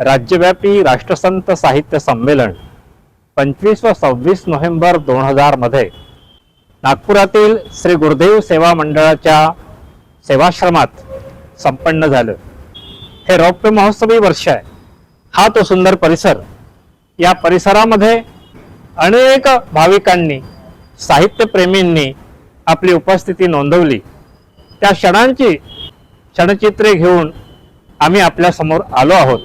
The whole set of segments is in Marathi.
राज्यव्यापी राष्ट्रसंत साहित्य संमेलन पंचवीस व सव्वीस नोव्हेंबर दोन हजारमध्ये नागपुरातील श्री गुरुदेव सेवा मंडळाच्या सेवाश्रमात संपन्न झालं. हे रौप्य महोत्सवी वर्ष आहे. हा तो सुंदर परिसर. या परिसरामध्ये अनेक भाविकांनी साहित्यप्रेमींनी आपली उपस्थिती नोंदवली. त्या क्षणांची क्षणचित्रे घेऊन आम्ही आपल्यासमोर आलो आहोत.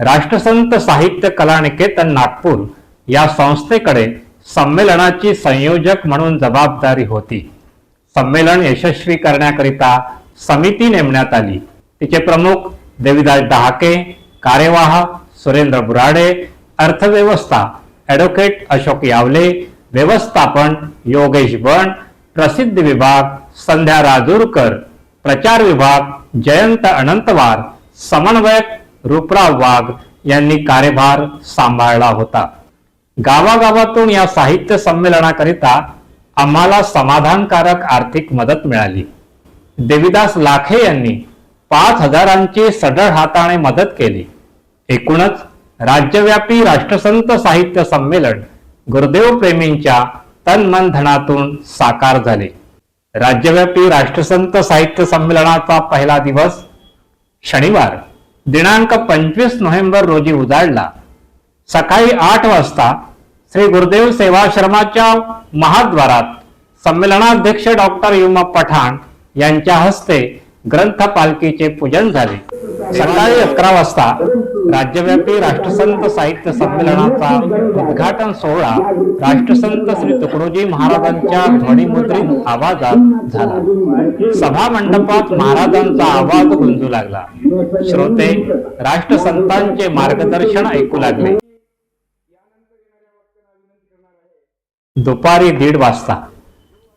राष्ट्रसंत साहित्य कला निकेतन नागपूर या संस्थेकडे संमेलनाची संयोजक म्हणून जबाबदारी होती. संमेलन यशस्वी करण्याकरिता समिती नेमण्यात आली. तिचे प्रमुख देविदास डहाके कार्यवाह सुरेंद्र बुराडे अर्थव्यवस्था ॲडव्होकेट अशोक यावले व्यवस्थापन योगेश बन प्रसिद्ध विभाग संध्या राजूरकर प्रचार विभाग जयंत अनंतवार समन्वयक रुपराव वाघ यांनी कार्यभार सांभाळला होता. गावागावातून या साहित्य संमेलनाकरिता आम्हाला समाधानकारक आर्थिक मदत मिळाली. देविदास लाखे यांनी पाच हजारांची सढळ हाताने मदत केली. एकूणच राज्यव्यापी राष्ट्रसंत साहित्य संमेलन गुरुदेव प्रेमींच्या तन मन धनातून साकार झाले. राज्यव्यापी राष्ट्रसंत साहित्य संमेलनाचा पहिला दिवस शनिवार दिनांक पंचवीस नोव्हेंबर रोजी उजाडला. सकाळी आठ वाजता श्री गुरुदेव सेवाश्रमाच्या महाद्वारात संमेलनाध्यक्ष डॉक्टर युमा पठाण यांच्या हस्ते ग्रंथ पालखीचे पूजन झाले. सकाळी अकरा वाजता राज्यव्यापी राष्ट्रसंत साहित्य संमेलनाचा उद्घाटन सोहळा राष्ट्रसंत श्री तुकडोजी महाराजांच्या ध्वनिमुद्रित आवाजात झाला. सभा मंडपात महाराजांचा आवाज गुंजू लागला. श्रोते राष्ट्रसंतांचे मार्गदर्शन ऐकू लागले. दुपारी दीड वाजता.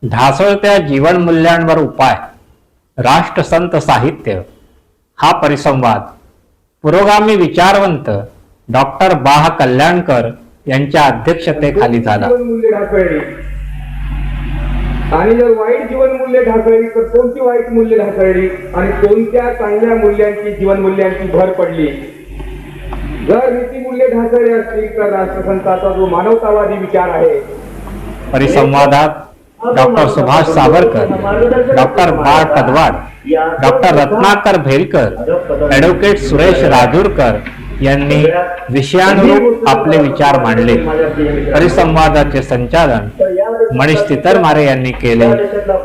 ढासळत्या जीवनमूल्यांवर उपाय राष्ट्रसंत साहित्य. हा परिसंवाद पुरोगामी विचारवंत डॉक्टर बाह कल्याणकर यांच्या अध्यक्षतेखाली झाला. आणि जर वाईट जीवनमूल्य ढासळली तर कोणती वाईट मूल्य ढासळली आणि कोणत्या चांगल्या मूल्यांची जीवनमूल्यांची भर पडली? जर नीतिमूल्य ढासळली असतील तर राष्ट्रसंताचा जो मानवतावादी विचार आहे परिसंवादात doctor Subhash Savarkar doctor Bal Padwad doctor Ratnakar Bhelkar advocate Suresh Rajurkar यांनी विषयानुरूप आपले विचार मांडले. परिसंवादाचे संचालन मनीष तितरमारे यांनी केले.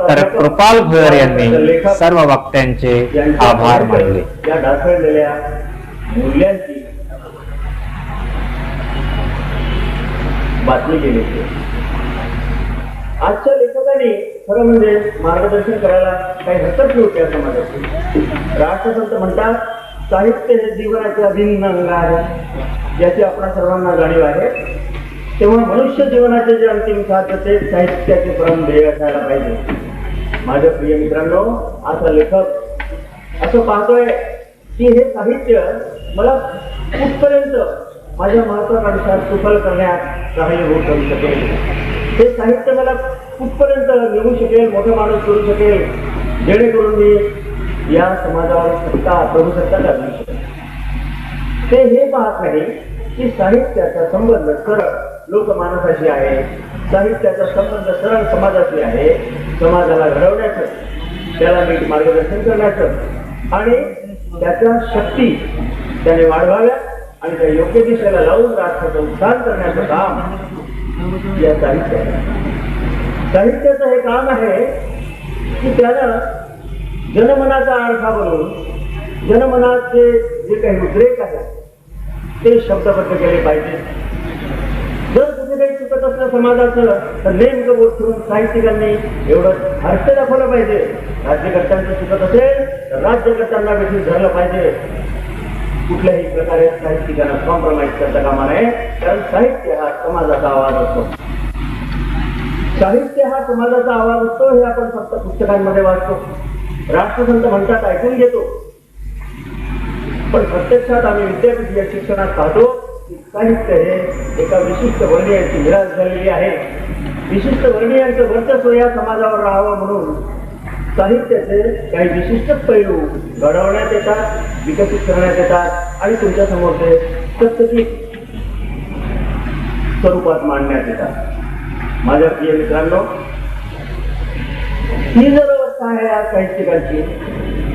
तर कृपाल भोयर यांनी सर्व वक्त्यांचे आभार मानले. बातमी केली. आजच्या लेखकांनी खरं म्हणजे मार्गदर्शन करायला काही हरकत नव्हती असं माझ्या राष्ट्रसंत म्हणतात साहित्य हे जीवनाचे अभिन्न अंग आहे याची आपणा सर्वांना जाणीव आहे. तेव्हा मनुष्य जीवनाचे जे अंतिम साध्य ते साहित्याचे परम ध्येय असायला पाहिजे. माझ्या प्रिय मित्रांनो असा लेखक असं पाहतोय की हे साहित्य मला कुठपर्यंत माझ्या महत्वाकांक्षा सुफल करण्यात सहाय्य करू शकेल हे साहित्य मला कुठपर्यंत निघू शकेल मोठं माणूस करू शकेल जेणेकरून मी या समाजावर सत्ता करू सत्ता गाजवू शकेल ते हे पाहत नाही की साहित्याचा संबंध सरळ लोकमानसाशी आहे साहित्याचा संबंध सरळ समाजाशी आहे समाजाला घडवण्याचं त्याला नीट मार्गदर्शन करण्याचं आणि त्याच्या शक्ती त्याने वाढवाव्या आणि त्या योग्य दिशेला लावून राष्ट्राचं उत्थान करण्याचं काम या साहित्याचं. साहित्याचं हे काम आहे की त्यानं जनमनाचा आरसा बनवून जनमनाचे जे काही उद्रेक आहेत ते शब्दबद्ध केले पाहिजे. जर कुठे काही चुकत असलं समाजाचं तर नेमकं बोट ठेवून साहित्यिकांनी एवढं हास्य दाखवलं पाहिजे. राज्यकर्त्यांचं चुकत असेल तर राज्यकर्त्यांना देखील धरलं पाहिजे. कुठल्याही प्रकारे साहित्यिकांना कॉम्प्रोमाइज करता कामा नये. कारण साहित्य हा समाजाचा आवाज असतो. साहित्य हा समाजाचा आवाज असतो हे आपण फक्त पुस्तकांमध्ये वाचतो. राष्ट्रसंत म्हणतात ऐकून घेतो. पण प्रत्यक्षात आम्ही विद्यापीठ या शिक्षणात पाहतो की साहित्य हे एका विशिष्ट वर्णीयांची विराज झालेली आहे. विशिष्ट वर्णीयांचं वर्चस्व या समाजावर राहावं म्हणून साहित्याचे काही विशिष्ट पैलू घडवण्यात येतात. विकसित करण्यात येतात आणि तुमच्यासमोर ते प्रत्येक स्वरूपात मांडण्यात येतात. माझ्या प्रिय मित्रांनो ही जर अवस्था आहे या साहित्यिकांची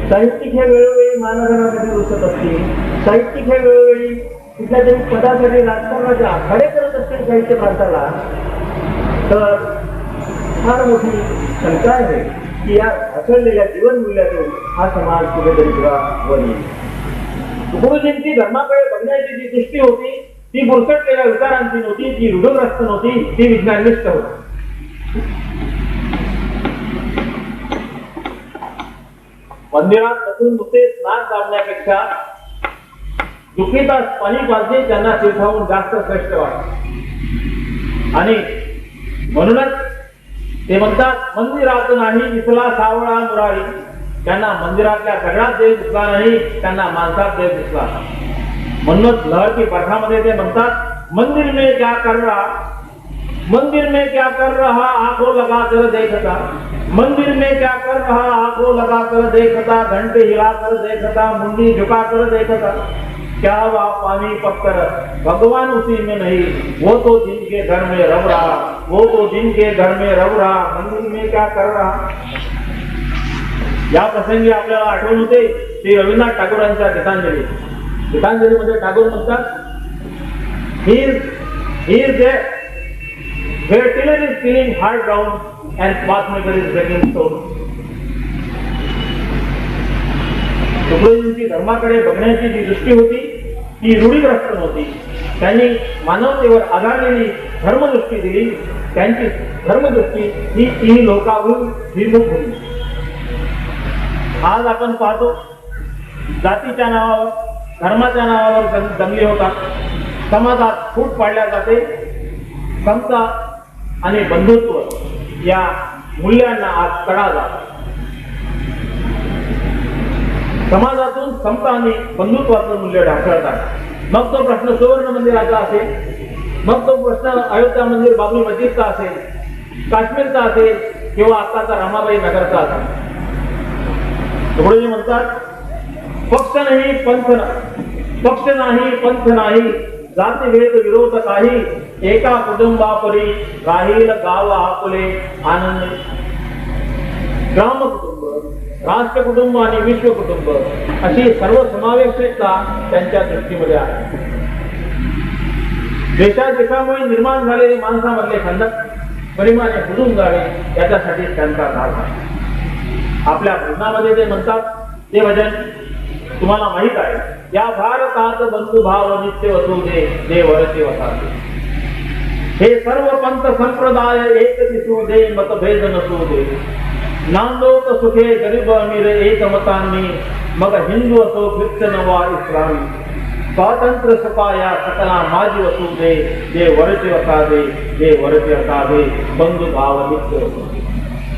साहित्यिक हे वेळोवेळी मानधनासाठी रुचत असतील साहित्यिक हे वेळोवेळी कुठल्या तरी पदासाठी राजकारणाचे आखाडे करत असतील साहित्य प्रांताला तर फार मोठी शंका आहे की या ढकललेल्या जीवन मूल्यातून हा समाज कुठेतरी किंवा वर येईल गुरुजींची धर्माकडे बघण्याची जी दृष्टी होती ती बुरसटलेल्या विचारांची नव्हती ती रुढग्रस्त नव्हती ती विज्ञाननिष्ठ होती. मंदिरात बसून नुसते स्नान दाबण्यापेक्षा दुःखी पाणी पाजणे त्यांना तीर्थाहून जास्त श्रेष्ठ वाटत आणि म्हणूनच ते म्हणतात मंदिरात नाही दिसला सावळा मुराळी त्यांना मंदिरातल्या दगडात देव दिसला नाही त्यांना माणसात देव दिसला म्हणूनच लहर की पाठामध्ये ते म्हणतात मंदिर मे क्या कर रहा? मंदिर में क्या कर रहा? आंखों लगा कर देखता. मंदिर में क्या कर रहा? आंखों लगा कर देखता घंटे हिला कर देखता मुंडी झुका कर देखता. क्या हुआ? पानी पत्थर? भगवान उसी में नहीं। वो तो जिनके घर में रव रहा वो तो जिनके घर में रव रहा। मंदिर में क्या कर रहा? या प्रसंगी आपल्याला आठवण होते श्री रवींद्रनाथ टागोरांच्या गीतांजली. गीतांजलीमध्ये टागोर म्हणतात he he is Where tiller is feeling hard down and pathmaker is breaking stone. तुकडोजींची धर्माकडे बघण्याची जी दृष्टी होती ती रूढीग्रस्त नव्हती. त्यांनी मानवतेवर आधारलेली धर्मदृष्टी दिली. त्यांची धर्मदृष्टी ही तिन्ही लोकाहून विमुख होती. आज आपण पाहतो जातीच्या नावावर धर्माच्या नावावर दंगली होतात समाजात फूट पाडल्या जाते. समता आणि बंधुत्व या मूल्यांना आज तडा जातो समाजातून समता आणि बंधुत्वाचं मूल्य ढासळतात. मग तो प्रश्न सुवर्ण मंदिराचा असेल. मग तो प्रश्न अयोध्या मंदिर बाबरी मस्जिदचा असेल काश्मीरचा असेल किंवा आताचा रमाबाई नगरचा असेल. तुकडोजी म्हणतात पक्ष नाही पंथ नाही पक्ष नाही पंथ नाही जाती भेद विरोध काही एका कुटुंबापरी राहील गाव आपले आनंद. ग्राम कुटुंब राष्ट्र कुटुंब आणि विश्व कुटुंब अशी सर्व समावेशकता त्यांच्या दृष्टीमध्ये आहे. देशा देशामुळे निर्माण झालेले माणसामधले खंडक परिमाणे बुजून जावे याच्यासाठी त्यांचा धार आहे. आपल्या भजनामध्ये ते म्हणतात ते भजन तुम्हाला माहीत आहे या भारतात बंधुभाव नित्य वसू दे देव वरचे वसावे हे सर्व पंत संप्रदाय एक दिसू दे मतभेद नसू दे नांदोत सुखे गरीब अमीर एक मतांनी मग हिंदू असो ख्रिश्चन वा इस्लामी. स्वातंत्र्य सुखाया सकला माझी वसू दे जे वरचे वसावे जे वरचे असावे बंधुभाव नित्य वसू दे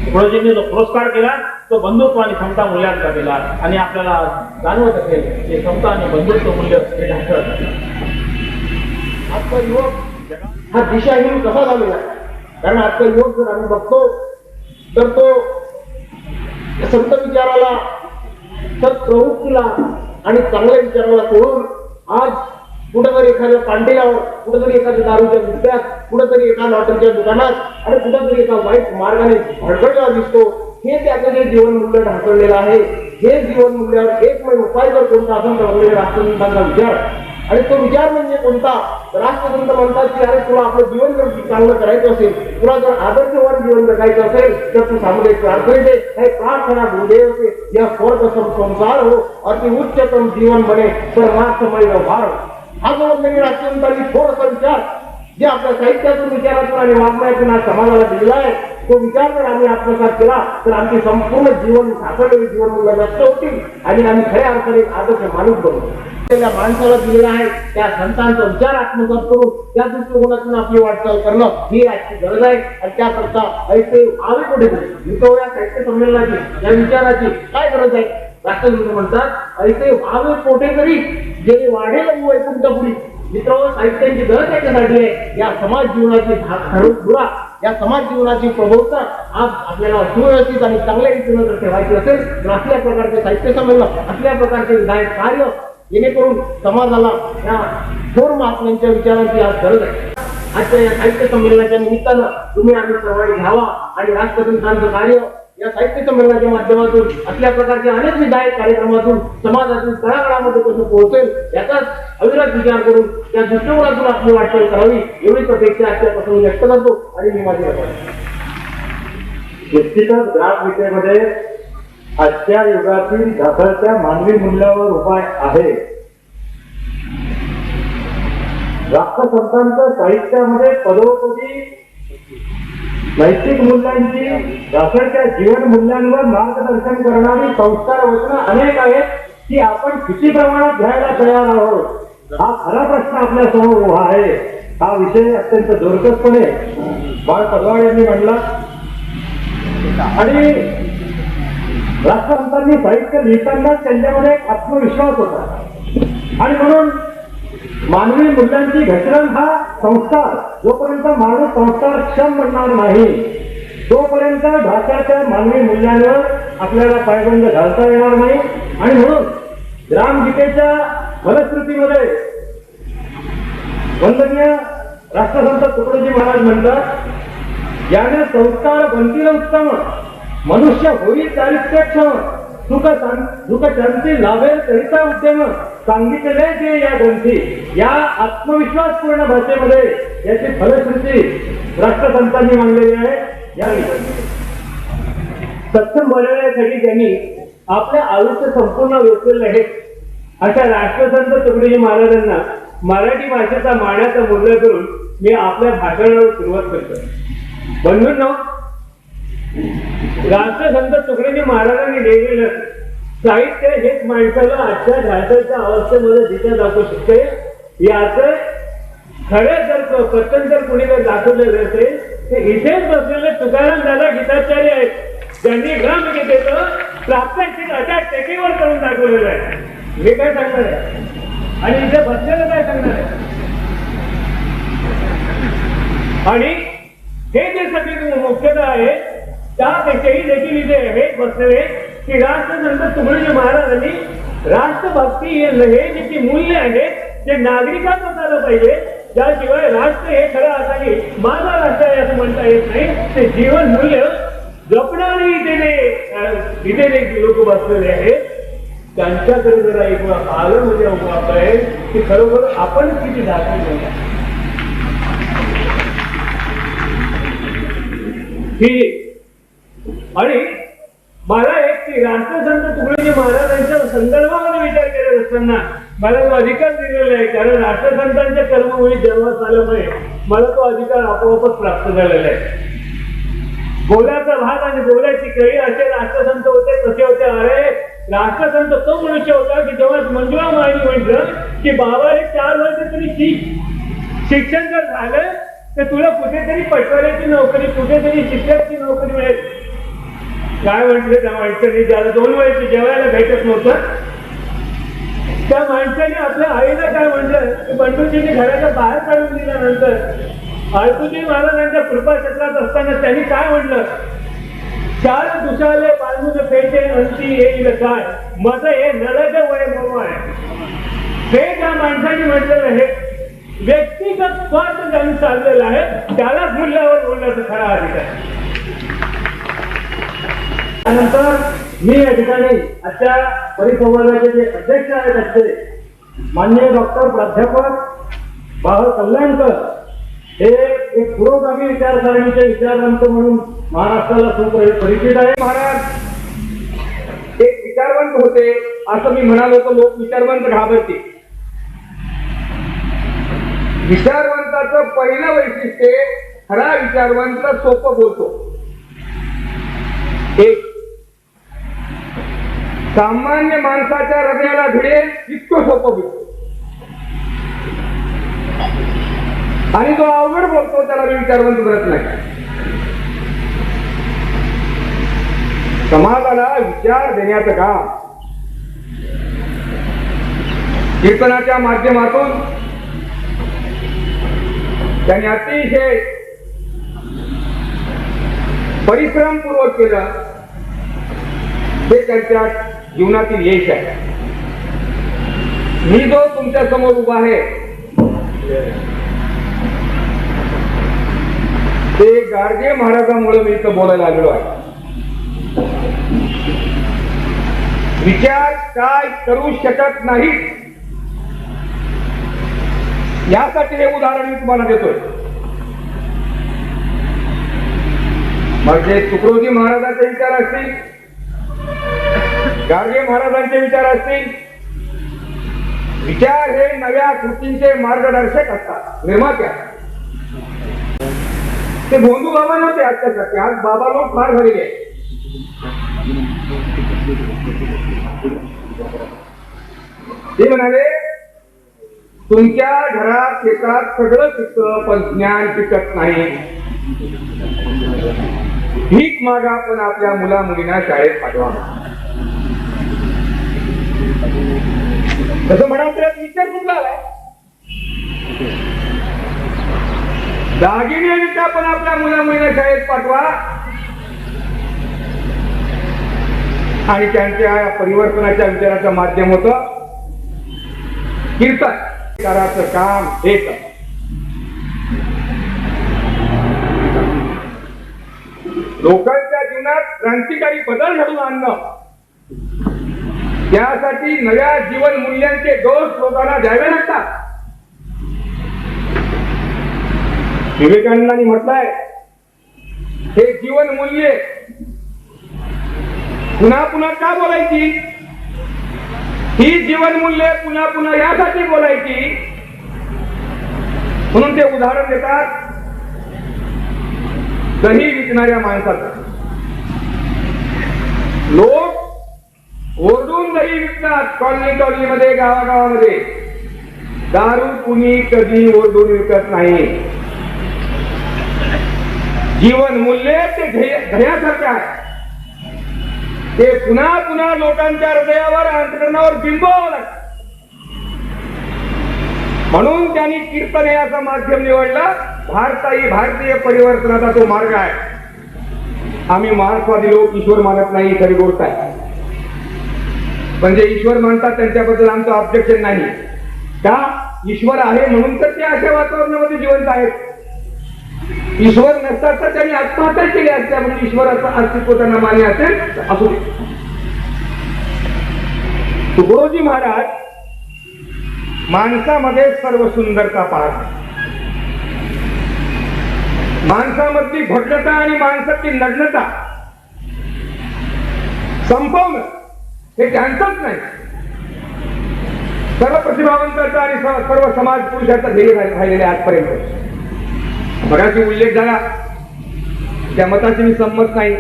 गुरुजींनी जो पुरस्कार केला तो बंधुत्व आणि समता मूल्यांचा केला. आणि आपल्याला जाणवत असेल की क्षमता आणि बंधुत्व मूल्य हे ढासळत आजचा युवक हा दिशाहीन कसा झालेला कारण आजचा युवक जर आम्ही बघतो तर तो संत विचाराला तर प्रवृत्तीला आणि चांगल्या विचाराला सोडून आज कुठंतरी एखाद्या पांडेल्यावर कुठंतरी एखाद्या दारूच्या मुद्द्यात कुठेतरी एका लॉटरीच्या दुकानात आणि कुठेतरी एका वाईट मार्गाने भडभडला दिसतो. हे त्याचं जे जीवनमूल्य ढासळलेलं आहे हे जीवनमूल्यावर एकमेव उपाय जर कोणता असेल तर राष्ट्रसंतांचा विचार? आणि तो विचार म्हणजे कोणता? राष्ट्रसंत म्हणतात की अरे तुला आपलं जीवन जर चांगलं करायचं असेल तुला जर आदर्शवान जीवन जगायचं असेल तर तू सामुदायिक प्रार्थने हे प्रार्थना गुरुदेव से या स्वर्ग संसार हो अति उच्चतम जीवन बने परमार्थमय व्यवहार हो. हा जो म्हणजे राष्ट्रसंतांनी थोडासा विचार जे आपल्या साहित्यातून विचारातून आणि वाङ्मयातून आज समाजाला दिलेला आहे तो विचार जर आम्ही आत्मसात केला तर आमची संपूर्ण जीवन सापडलेली जीवन मुलं व्यक्त होतील आणि आम्ही खऱ्या अर्थाने एक आदर्श माणूस बनू. त्या माणसाला दिलेला आहे त्या संतांचा विचार आत्मसात करून त्या दृष्टिकोनातून आपली वाटचाल करणं ही आजची गरज आहे. आणि त्याकरता ऐसे आवे कुठे मिटो या साहित्य संमेलनाची या विचाराची काय गरज आहे? राष्ट्रसंत म्हणतात ऐसे व्हावे पोटे तरी जे वाढेल वैकुंठपुरी मित्र साहित्यांची गरज याच्यासाठी आहे. या समाज जीवनाची धुरा या समाज जीवनाची प्रभुत्ता आज आपल्याला सुव्यवस्थित आणि चांगल्या रीतीनं जर ठेवायची असेल तर असल्या प्रकारचे साहित्य संमेलन असल्या प्रकारचे विधायक कार्य जेणेकरून समाजाला या थोर महात्म्यांच्या विचारांची आज गरज आहे. आजच्या या साहित्य संमेलनाच्या निमित्तानं तुम्ही आम्ही सहभागी घ्यावा आणि राष्ट्रसंतांचं कार्य या साहित्य संमेलनाच्या माध्यमातून असल्या प्रकारच्या अनेक विधायक कार्यक्रमातून समाजातील तळागळामध्ये कसं पोहोचेल याचाच अविरत विचार करून त्या दृष्टिकोनातून आपली वाटचाल करावी एवढीच अपेक्षा आजच्या प्रसंगी व्यक्त करतो आणि मी माझी वाटतो निश्चितच ग्राम विद्येमध्ये आजच्या युगातील ढासळत्या मानवी मूल्यावर उपाय आहे. राष्ट्रसंतांच्या साहित्यामध्ये पदोपदी नैतिक मूल्यांची ढासळत्या जीवन मूल्यांवर मार्गदर्शन करणारी संस्कार वचनं अनेक आहेत की आपण किती प्रमाणात घ्यायला तयार आहोत? हा खरा प्रश्न आपल्यासमोर उभा आहे. हा विषय अत्यंत जोरकसपणे बाळ पदवाड यांनी म्हणला आणि राष्ट्रसंतांनी साहित्य लिहिताना त्यांच्यामध्ये एक आत्मविश्वास होता. आणि म्हणून मानवी मूल्यांची घसरण हा संस्कार. जोपर्यंत माणूस संस्कार क्षम बनणार नाही तोपर्यंत भारताच्या मानवी मूल्यांवर आपल्याला पायबंद घालता येणार नाही. आणि म्हणून ग्रामगीतेच्या फलश्रुतीमध्ये वंदनीय राष्ट्रसंत तुकडोजी महाराज म्हणतात याने संस्कार बनतील उत्तम मनुष्य होईल चारित्र्यक्षम. सुख शां- सुख शांती लाभेल करिता उद्यम सांगितले जे या ग्रंथी. या आत्मविश्वासपूर्ण भाषेमध्ये याची फलश्रुती राष्ट्रसंतांनी मांडलेली आहे. या सक्षम बनवण्यासाठी त्यांनी आपल्या आयुष्य संपूर्ण वेचलेलं आहे. अशा राष्ट्रसंत तुकडोजी महाराजांना मराठी भाषेचा माण्याचा मूल्य करून मी आपल्या भाषणावर सुरुवात करतो गाचं राष्ट्रसंत तुकडोजी महाराजांनी लिहिलेलं साहित्य हेच माणसाला आजच्या ढासळच्या अवस्थेमध्ये दिशा दाखवू शकते. याच खरं जर पतन जर कुणी जर दाखवलेलं असेल ते इथेच बसलेले तुकाराम दादा गीताचार्य आहेत. त्यांनी ग्रामगीतेचं प्रात्यक्षिक अशा टेकीवर करून दाखवलेलं आहे. मी काय सांगणार आहे? आणि इथे बसलेलं काय सांगणार आहे? आणि हे जे सगळे मुख्यतः आहे त्यापेक्षाही देखील इथे हे बसलेले की राष्ट्रसंत तुकडोजी महाराजांनी राष्ट्रभक्ती हे जे की मूल्य आहे ते नागरिकांना झालं पाहिजे. त्याशिवाय राष्ट्र हे खरं आता की माझा राष्ट्र आहे असं म्हणता येत नाही. ते जीवन मूल्य जपणारे इथे जे इथे जे लोक बसलेले आहेत त्यांच्याकडे जरा एक आलं म्हणजे आपलं आहे की खरोखर आपण किती दाखवले ही आणि मला एक राष्ट्रसंत तुकडोजी महाराजांच्या संदर्भामध्ये विचार करत असताना मला तो अधिकार दिलेला आहे. कारण राष्ट्रसंतांच्या कर्मामुळे जन्मात आल्यामुळे मला तो अधिकार आपोआपच प्राप्त झालेला आहे. बोलाचा भाग आणि बोलायची कळी असे राष्ट्रसंत होते कसे होते. अरे राष्ट्रसंत तो मनुष्य होता की जेव्हा मंजुळा माळी म्हटलं की बाबा हे चार वर्ष तरी शिक शिक्षण जर झालं तर तुला कुठेतरी पटवाऱ्याची नोकरी कुठेतरी शिक्षकाची नोकरी मिळेल. काय म्हटलं त्या माणसाने? ज्याला दोन वर्ष जेवायला भेटत नव्हतं त्या माणसाने आपल्या आईला काय म्हटलं? की बंडूजीने घराच्या बाहेर काढून दिल्यानंतर आळतुजी महाराजांच्या कृपा क्षेत्रात असताना त्यांनी काय म्हटलं? चार दुशाले बांधून पेटे अंती येईल काय? माझं हे नळग वय मोह आहे. हे त्या माणसाने म्हटलेलं हे व्यक्तिगत स्वार्थ त्यांनी चाललेलं आहे. त्यालाच मूल्यावर बोलण्याचा खरा अधिकार. त्यानंतर मी या ठिकाणी आजच्या परिसंवादाचे जे अध्यक्ष आहेत आजचे मान्य डॉक्टर प्राध्यापक बाळ कल्याणकर हे एक पुरोगामी विचारसरणीचे विचारवंत म्हणून महाराष्ट्राला सुपरिचित आहे महाराज एक विचारवंत होते असं मी म्हणालो तर लोक विचारवंत घाबरते विचारवंताचं पहिलं वैशिष्ट्य खरा विचारवंत सोपं बोलतो. एक सामान्य माणसाच्या हृदयाला भिडेल इतकं सोपं भिडतो आणि तो अवघड बोलतो त्याला मी विचारवंत करत नाही. समाजाला विचार देण्याचं काम. कीर्तनाच्या माध्यमातून त्यांनी अतिशय परिश्रमपूर्वक केलं. ते त्यांच्या जीवनातील यश आहे. मी जो तुमच्यासमोर उभा आहे ते गाडगे महाराजांमुळे मी इथं बोलायला आलेलो आहे. विचार काय करू शकत नाही? यासाठी हे उदाहरण मी तुम्हाला देतोय. म्हणजे तुकडोजी महाराजांचे विचार असतील गाडगे महाराजांचे विचार असतील. विचार हे नव्या कृतींचे मार्गदर्शक असतात. निर्माते ते भोंदू बाबा नव्हते आजच्यासाठी आज बाबा लोक फार झालेले ते म्हणाले तुमच्या घरात शेतात सगळं पिकतं पण ज्ञान पिकत नाही. भीक मागा पण आपल्या मुला मुलींना शाळेत पाठवा. तसं म्हणाल तर विचार कुठला आलाय? दागिने पण आपल्या मुला मुलींना शाळेत पाठवा. आणि त्यांच्या परिवर्तनाच्या विचाराचं माध्यम होत कीर्तन. कराचं काम हे लोकांच्या जीवनात क्रांतिकारी बदल घडून आणणं. त्यासाठी नव्या जीवन मूल्यांचे दोष लोकांना द्यावे लागतात. विवेकानंदांनी म्हटलंय हे जीवन मूल्य पुन्हा पुन्हा का बोलायची? ही जीवन मूल्ये पुन्हा पुन्हा यासाठी बोलायची? म्हणून ते उदाहरण देतात. दही विकणाऱ्या माणसाचं. लोक ओरडून दही विकतात कॉलनी कॉलनीमध्ये गावागावामध्ये. दारू कुणी कधी ओरडून विकत नाही. जीवन मूल्य ते ध्येयासारखे आहे. ते पुन्हा पुन्हा लोकांच्या हृदयावर अंतरणावर बिंबवावं लागतं. म्हणून त्यांनी कीर्तन याचा माध्यम निवडलं. भारताही भारतीय परिवर्तनाचा तो मार्ग आहे. आम्ही मार्क्सवादी लोक ईश्वर मानत नाही तरी खरी गोष्ट आहे. म्हणजे ईश्वर म्हणतात त्यांच्याबद्दल आमचं ऑब्जेक्शन नाही. का? ईश्वर आहे म्हणून तर ते अशा वातावरणामध्ये जिवंत आहेत. ईश्वर नसतात तर त्यांनी आत्महत्या केली असत्या म्हणजे ईश्वराचं अस्तित्व त्यांना मान्य असेल असू दे. तुकडोजी महाराज माणसामध्ये सर्व सुंदरता पाहतात माणसामधली भटलता आणि माणसातली नग्नता संपवणं. हे त्यांचंच नाही. सर्व प्रतिभावंताचा आणि सर्व समाज पुरुषाचा ध्येय राहिलेले आजपर्यंत. मगाशी उल्लेख झाला. त्या मताशी मी संमत नाही.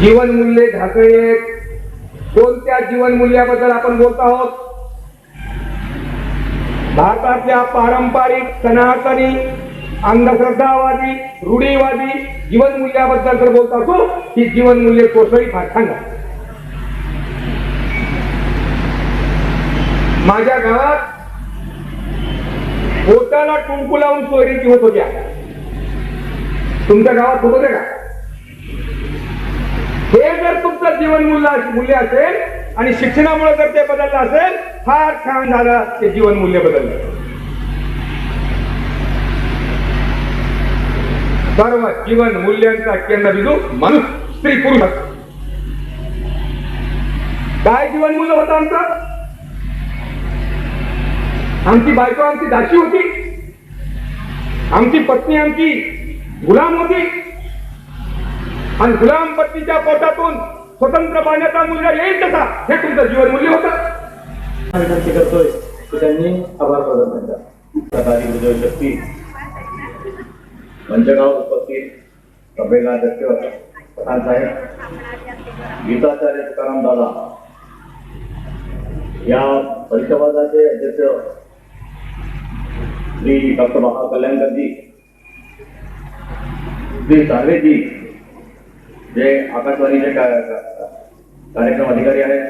जीवन मूल्ये ढासळे कोणत्या जीवन मूल्याबद्दल आपण बोलत आहोत? भारतातल्या पारंपरिक सनातनी अंधश्रद्धावादी रूढीवादी जीवन मूल्याबद्दल जर बोलत असो ही जीवन मूल्य कोसळी फार सांगा. माझ्या गावात पोटाला टुंकू लावून चोरीची होत होत्या. तुमच्या गावात होत होते का? हे जर तुमचं जीवन मूल्य मूल्य असेल आणि शिक्षणामुळे जर ते बदललं असेल फार छान झालं ते जीवन मूल्य बदललं. सर्व जीवन मूल्यांचा केंद्रबिंदू मनुष्य स्त्री पुरुष. काय जीवन मूल्य होतं आमचं? आमची बायको आमची दाशी होती. आमची पत्नी आमची गुलाम होती. आणि गुलाम पत्नीच्या पोटातून स्वतंत्र पाण्याचा मुलगा येईल कसा? हे तुमचं जीवन मूल्य होतं. विनंती करतोय त्यांनी आभार प्रदर्शन करतात शक्ती मंचगाव उपस्थित सभेला अध्यक्ष प्रधान साहेब गीताचार्य तुकाराम दादा या परिसंवादाचे अध्यक्ष श्री डॉक्टर बाबा कल्याणकरजी श्री सार्वेजी जे आकाशवाणीचे कार्यक्रम अधिकारी आहेत.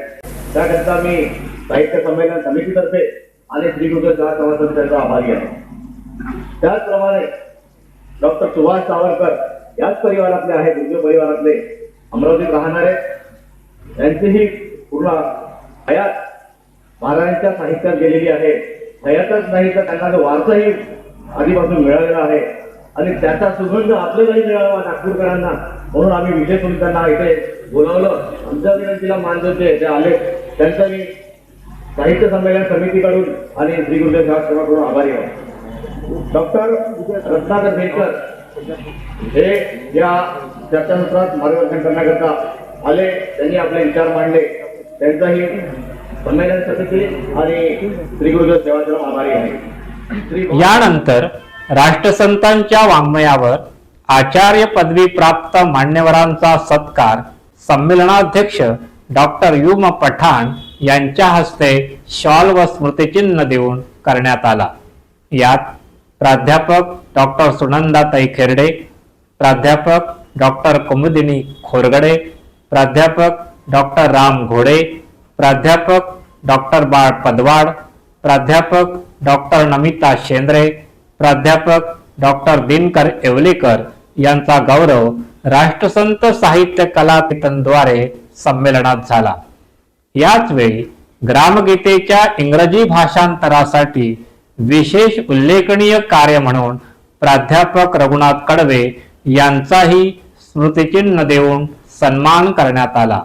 त्याकरिता मी साहित्य संमेलन समितीतर्फे आणि श्री गुरु सेवा समाजाचा त्यांचा आभारी आहे. त्याचप्रमाणे डॉक्टर सुभाष सावरकर याच परिवारातले आहेत उद्योग परिवारातले अमरावतीत राहणारे. त्यांचीही पूर्ण हयात महाराजांच्या साहित्यात गेलेली आहे. हयातच नाही तर त्यांना जो वारसाही आधीपासून मिळालेला आहे. आणि त्याचा सुगंध आपल्यालाही मिळावा नागपूरकरांना म्हणून आम्ही विजय करून इथे बोलावलं. आमच्या विनंतीला मान देते ते आले. त्यांचा मी साहित्य संमेलन समितीकडून आणि श्री गुरुदेव सेवा सेवाकडून आभारी आहे. डॉक्टर रत्नाकर बेकर हे या चर्चासत्रात मार्गदर्शन करण्याकरता आले. त्यांनी आपले विचार मांडले. त्यांचाही संमेलन समिती आणि श्री गुरुदेव सेवाश्रम आभारी आहे. यानंतर राष्ट्रसंतांच्या वाङ्मयावर आचार्य पदवी प्राप्त मान्यवरांचा सत्कार संमेलनाध्यक्ष डॉक्टर युम पठाण यांच्या हस्ते शॉल व स्मृतिचिन्ह देऊन करण्यात आला. यात प्राध्यापक डॉक्टर सुनंदाताई खेरडे प्राध्यापक डॉक्टर कुमुदिनी खोरगडे प्राध्यापक डॉक्टर राम घोडे प्राध्यापक डॉक्टर बाळ पदवाड प्राध्यापक डॉक्टर नमिता शेंद्रे प्राध्यापक डॉक्टर दिनकर येवलेकर यांचा गौरव राष्ट्रसंत साहित्य कलातीतनद्वारे संमेलनात झाला. याच वेळी ग्रामगीतेच्या इंग्रजी भाषांतरासाठी विशेष उल्लेखनीय कार्य म्हणून प्राध्यापक रघुनाथ कडवे यांचाही स्मृतिचिन्ह देऊन सन्मान करण्यात आला.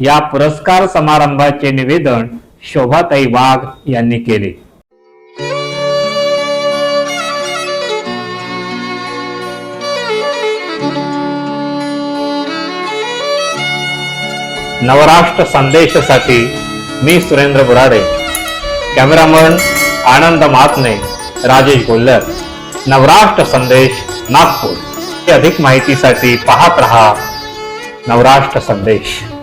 या पुरस्कार समारंभाचे निवेदन शोभाताई वाघ यांनी केले. नवराष्ट्र संदेशासाठी मी सुरेंद्र बुराडे. कॅमेरामन आनंद महात्मे राजेश गोल्लर नवराष्ट्र संदेश नागपूर. अधिक माहितीसाठी पाहत रहा नवराष्ट्र संदेश.